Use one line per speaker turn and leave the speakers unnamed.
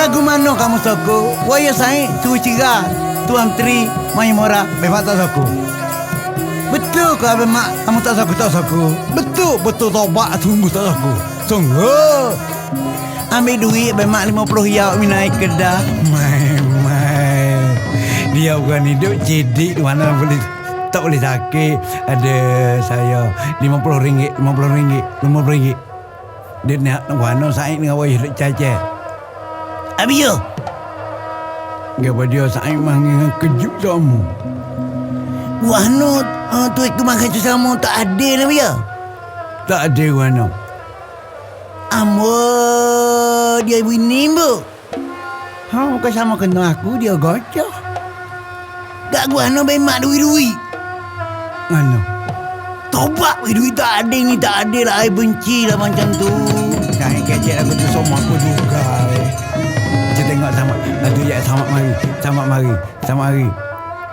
Lagu mana kamu suka? Waya saya suruh cerah. Tuan Menteri main murah. Memang tak suka. Betul ke Abang Mak? Kamu tak suka, tak suka. Betul, betul tobat sungguh tak suka. Sungguh. Ambil duit Abang Mak 50 riak minai kedah. Mai, mai. Dia bukan hidup cedik di mana boleh tak boleh sakit. Ada saya 50 ringgit, 50 ringgit, 50 ringgit. Dia nak wano saya dengan wayah duk caca. Abi yo. Gapa dia saya manggil kejut kamu. Wano uh, tu aku makan tu sama tak ada lah ya. Tak ada wano. Amo dia bini bu. Ha bukan sama kena aku dia gocah. Tak gua no bemak duit-duit. Mana? Tobat weh duit tak ada ni tak ada lah I benci lah macam tu. Kan kecek aku tu sama aku juga. Eh. Kita tengok sama. Aduh ya sama mari. Sama mari. Sama mari.